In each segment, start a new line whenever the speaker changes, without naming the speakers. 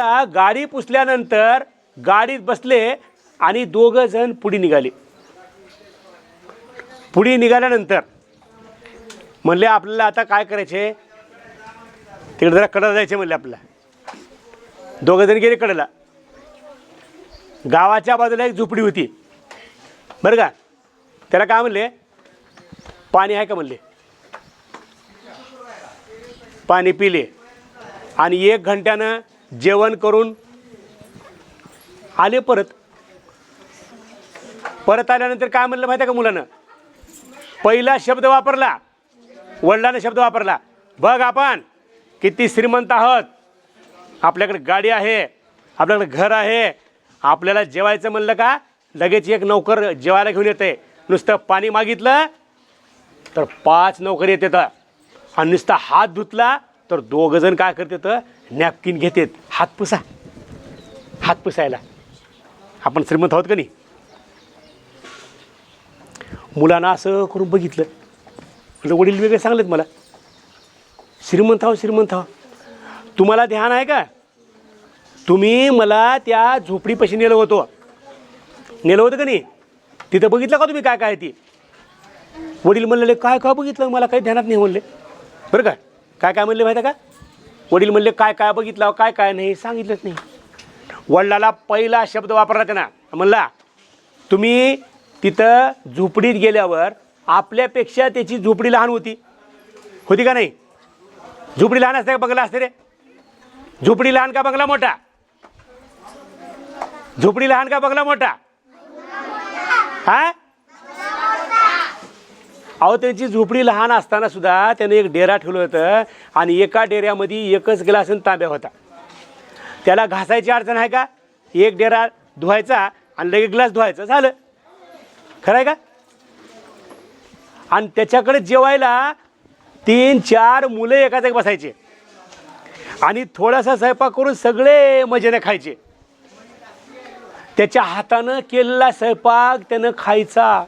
आता गाडी पुसल्यानंतर गाडीत बसले आणि दोघं जण पुढे निघाले. पुढे निघाल्यानंतर म्हणले आपल्याला आता काय करायचे तिकडे जरा कडा जायचे म्हणले आपल्याला. दोघं जण गेले कडेला. गावाच्या बाजूला एक झोपडी होती. बरं का? त्याला काय म्हणले? पाणी आहे का? म्हणले. पाणी पिले. आणि एक घंट्यानं जेवण करून आले परत. परत आल्यानंतर काय म्हणलं माहिती आहे का मुलानं? पहिला शब्द वापरला. वडिलानं शब्द वापरला. बघ आपण किती श्रीमंत आहोत. आपल्याकडे गाडी आहे आपल्याकडे घर आहे. आपल्याला जेवायचं म्हणलं का लगेच एक नोकर जेवायला घेऊन येते. नुसतं पाणी मागितलं तर पाच नोकर येतात. आणि नुसता हात धुतला तर दोघं जण काय करतात नॅपकिन घेतात हात पुसा. हात पुसायला. आपण श्रीमंत आहोत का नाही? मुलांना असं करून बघितलं. म्हटलं वडील वेगळे सांगलेत मला. श्रीमंत आहो श्रीमंत आहो. तुम्हाला ध्यान आहे का? तुम्ही मला त्या झोपडीपाशी नेलं होतं. नेलं होतं का नाही? तिथं बघितलं का तुम्ही काय काय आहे ती? वडील म्हणलेले काय काय बघितलं? मला काही ध्यानात नाही म्हणले. बरं का? काय काय म्हणले माहिती आहे का? वडील म्हणले काय काय बघितलं काय काय नाही सांगितलंच नाही. वडिलाला पहिला शब्द वापरला त्यांना. म्हणला तुम्ही तिथं झोपडीत गेल्यावर आपल्यापेक्षा त्याची झोपडी लहान होती. होती का नाही? झोपडी लहान असते का? बंगला असते रे. झोपडी लहान का? बंगला मोठा. झोपडी लहान का? बंगला मोठा. हा? अहो त्यांची झोपडी लहान असताना सुद्धा त्यानं एक डेरा ठेवलं होतं आणि एका डेऱ्यामध्ये एकच ग्लास आणि तांब्या होता. त्याला घासायची अडचण आहे का? एक डेरा धुवायचा आणि लगेच ग्लास धुवायचा. झालं. खरं आहे का? आणि त्याच्याकडे जेवायला तीन चार मुलं एका जागी बसायचे. आणि थोडासा स्वयंपाक करून सगळे मजेने खायचे. त्याच्या हातानं केलेला स्वयंपाक त्यानं खायचा.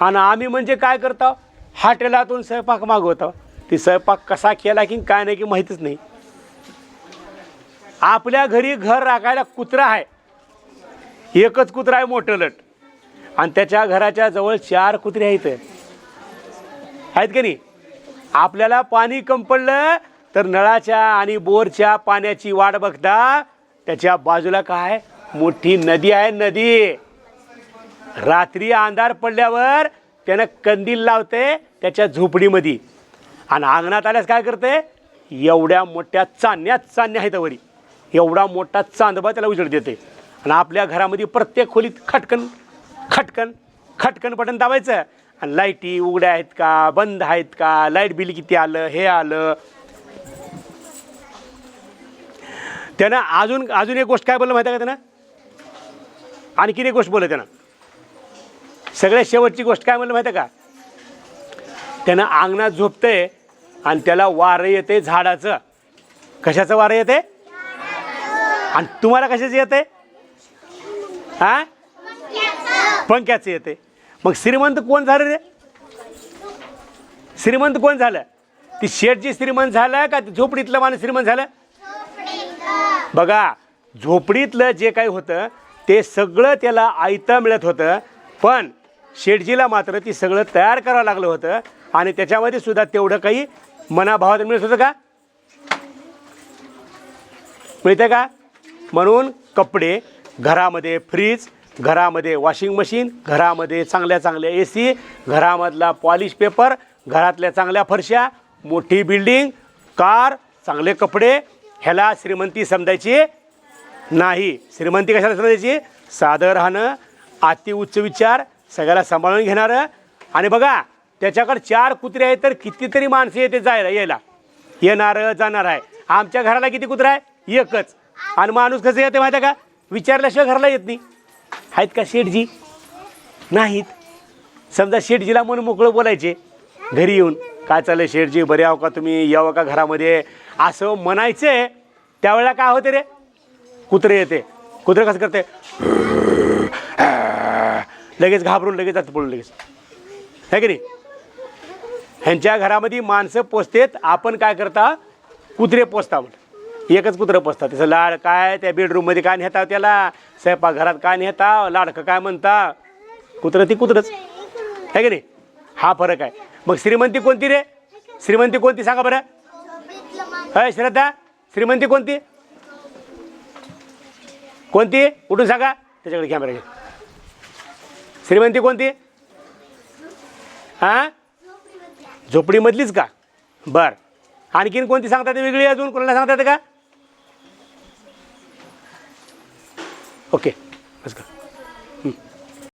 आणि आम्ही म्हणजे काय करतो? हॉटेलातून स्वयंपाक मागवतो. ती स्वयंपाक कसा केला की काय नाही की माहीतच नाही. आपल्या घरी घर राखायला कुत्रा आहे. एकच कुत्रा आहे मोठं लट. आणि त्याच्या घराच्या जवळ चार कुत्रे आहेत. आहेत का नाही? आपल्याला पाणी कम पडलं तर नळाच्या आणि बोरच्या पाण्याची वाट बघता त्याच्या बाजूला काय? मोठी नदी आहे नदी. रात्री अंधार पडल्यावर त्यानं कंदील लावते त्याच्या झोपडीमध्ये. आणि अंगणात आल्यास काय करते? एवढ्या मोठ्या चांदण्यात चांदण्या आहेत वरी एवढा मोठा चांदबा त्याला उजळ देते. आणि आपल्या घरामध्ये प्रत्येक खोलीत खटकन खटकन खटकन बटन दाबायचं. आणि लाईटी उघड्या आहेत का? बंद आहेत का? लाइट बिल किती आलं? हे आलं. त्यानं अजून अजून एक गोष्ट काय बोललं माहिती आहे का त्यानं? आणखीन एक गोष्ट बोललं त्यानं. सगळ्यात शेवटची गोष्ट काय म्हणलं माहिती आहे का? त्यानं अंगणात झोपतंय आणि त्याला वारं येते झाडाचं. कशाचं वारं येते आणि तुम्हाला कशाचं येते हा पंख्याचं येते मग श्रीमंत कोण झालं रे? श्रीमंत कोण झालं? ती शेठची श्रीमंत झालं का झोपडीतलं माणूस श्रीमंत झालं? बघा झोपडीतलं जे काही होतं ते सगळं त्याला आयतं मिळत होतं. पण शेटजीला मात्र ती सगळं तयार करावं लागलं होतं. आणि त्याच्यामध्ये सुद्धा तेवढं काही मनाभावात मिळत होतं का? मिळतं का? म्हणून कपडे घरामध्ये फ्रीज घरामध्ये वॉशिंग मशीन घरामध्ये चांगल्या चांगल्या ए सी घरामधला पॉलिश पेपर घरातल्या चांगल्या फरशा मोठी बिल्डिंग कार चांगले कपडे ह्याला श्रीमंती समजायची नाही. श्रीमंती कशाला समजायची? साधं राहणं अति उच्च विचार सगळ्याला सांभाळून घेणारं. आणि बघा त्याच्याकडे चार कुत्रे आहेत तर कितीतरी माणसं येते जायला यायला. येणारं जाणार आहे. आमच्या घराला किती कुत्रा आहे? एकच. आणि माणूस कसं येते माहिती आहे का? विचारल्याशिवाय घराला येत नाही. आहेत का शेठजी? नाहीत. समजा शेठजीला म्हणून मोकळं बोलायचे. घरी येऊन काय चाललं शेठजी? बरे आहो का तुम्ही? यावं का घरामध्ये? असं म्हणायचं. त्यावेळेला काय होते रे? कुत्रे येते. कुत्रे कसं करते? लगेच घाबरून लगेच जातं पळून लगेच. आहे की नाही? ह्यांच्या घरामध्ये माणसं पोचतेत आपण काय करता? कुत्रे पोचता म्हणून एकच कुत्रं पोचतात त्याचं लाड काय त्या बेडरूममध्ये काय नेता त्याला? स्वयंपाकघरात काय नेता? लाडकं काय म्हणता? कुत्रं ती कुत्रंच. आहे की नाही? हा फरक आहे. मग श्रीमंती कोणती रे? श्रीमंती कोणती सांगा बरं. अय श्रद्धा श्रीमंती कोणती? कोणती? उठून सांगा. त्याच्याकडे कॅमेरा घे. श्रीमंती कोणती? हां झोपडीमधलीच का? बर. आणखीन कोणती सांगतात वेगळी अजून? कोणाला सांगतात का? ओके. बस का